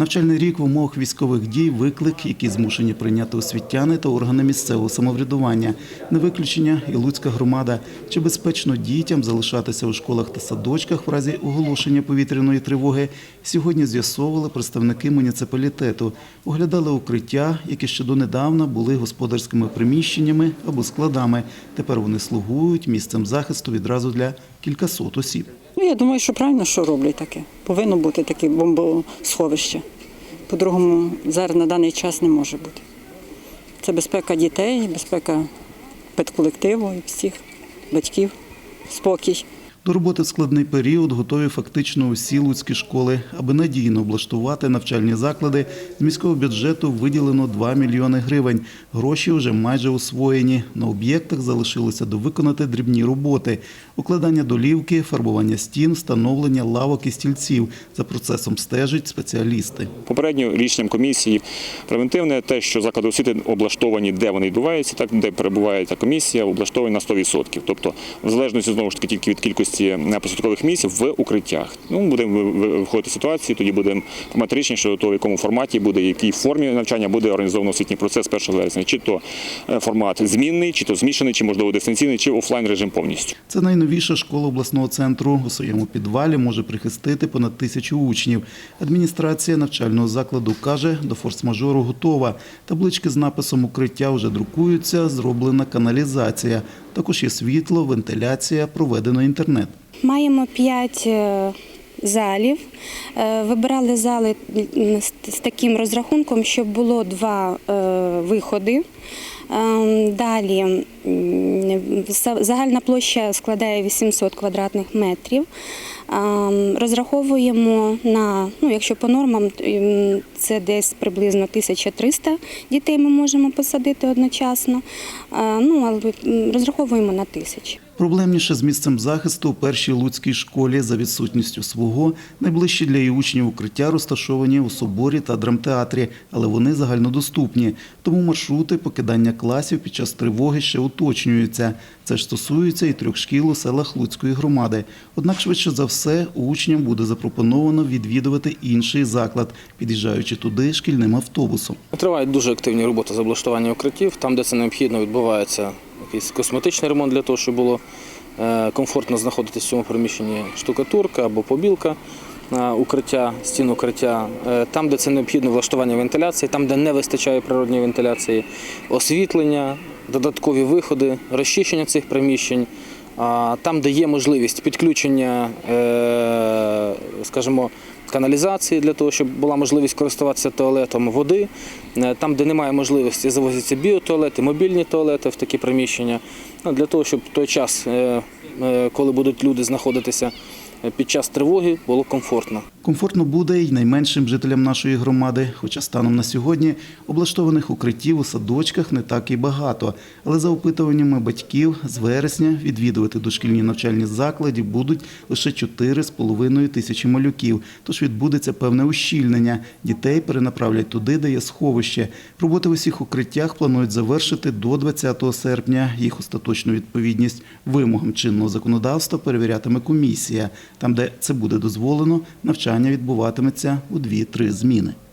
Навчальний рік в умовах військових дій виклик, який змушені прийняти освітяни та органи місцевого самоврядування. Не виключення і Луцька громада. Чи безпечно дітям залишатися у школах та садочках в разі оголошення повітряної тривоги? Сьогодні з'ясовували представники муніципалітету. Оглядали укриття, які ще донедавна були господарськими приміщеннями або складами. Тепер вони слугують місцем захисту відразу для кількасот осіб. Ну, я думаю, що правильно, що роблять таке. Повинно бути таке бомбосховище. По-другому зараз на даний час не може бути. Це безпека дітей, безпека педколективу і всіх батьків, спокій. До роботи в складний період готові фактично усі луцькі школи. Аби надійно облаштувати навчальні заклади, з міського бюджету виділено 2 мільйони гривень. Гроші вже майже освоєні. На об'єктах залишилося довиконати дрібні роботи: укладання долівки, фарбування стін, встановлення лавок і стільців. За процесом стежать спеціалісти. Попередньо рішенням комісії превентивне те, що заклади освіти облаштовані, де вони відбуваються, так де перебуває та комісія, облаштовані на 100%. Тобто, в залежності знову ж таки тільки від кількості посадкових місць в укриттях. Ну будемо ви- ви- виходити з ситуації, тоді будемо приймати рішення щодо того, в якому форматі буде, в якій формі навчання буде організовано освітній процес 1 вересня. Чи то е, формат змінний, чи то змішаний, чи можливо дистанційний, чи офлайн режим повністю. Це найновіша школа обласного центру. У своєму підвалі може прихистити понад тисячу учнів. Адміністрація навчального закладу каже, до форс-мажору готова. Таблички з написом укриття вже друкуються, зроблена каналізація. Також є світло, вентиляція, проведено інтернет. Маємо п'ять е, залів. Е, Вибирали зали з таким розрахунком, щоб було два е, виходи. Ем, Далі загальна площа складає 800 квадратних метрів. Ем, Розраховуємо на, ну, якщо по нормам, це десь приблизно 1300 дітей ми можемо посадити одночасно. Е, Ну, але розраховуємо на тисячу. Проблемніше з місцем захисту у першій луцькій школі за відсутністю свого найближчі для її учнів укриття розташовані у соборі та драмтеатрі, але вони загальнодоступні. Тому маршрути покидання класів під час тривоги ще уточнюються. Це ж стосується і трьох шкіл у селах Луцької громади. Однак, швидше за все, учням буде запропоновано відвідувати інший заклад, під'їжджаючи туди шкільним автобусом. Тривають дуже активні роботи з облаштування укриттів. Там, де це необхідно, відбувається якийсь косметичний ремонт для того, щоб було е, комфортно знаходитися в цьому приміщенні штукатурка або побілка укриття, стін укриття. Е, Там, де це необхідно, влаштування вентиляції, там, де не вистачає природньої вентиляції, освітлення, додаткові виходи, розчищення цих приміщень. Там, де є можливість підключення, е, скажімо, каналізації для того, щоб була можливість користуватися туалетом води. Е, Там, де немає можливості, завозяться біотуалети, мобільні туалети в такі приміщення. Ну, Для того, щоб той час, е, е, коли будуть люди знаходитися е, під час тривоги, було комфортно. Комфортно буде й найменшим жителям нашої громади, хоча станом на сьогодні облаштованих укриттів у садочках не так і багато. Але за опитуваннями батьків з вересня відвідувати дошкільні навчальні заклади будуть лише 4,5 тисячі малюків. Тож відбудеться певне ущільнення. Дітей перенаправлять туди, де є сховище. Роботи в усіх укриттях планують завершити до 20 серпня. Їх остаточну відповідність вимогам чинного законодавства перевірятиме комісія. Там, де це буде дозволено, навчання відбуватиметься у 2-3 зміни.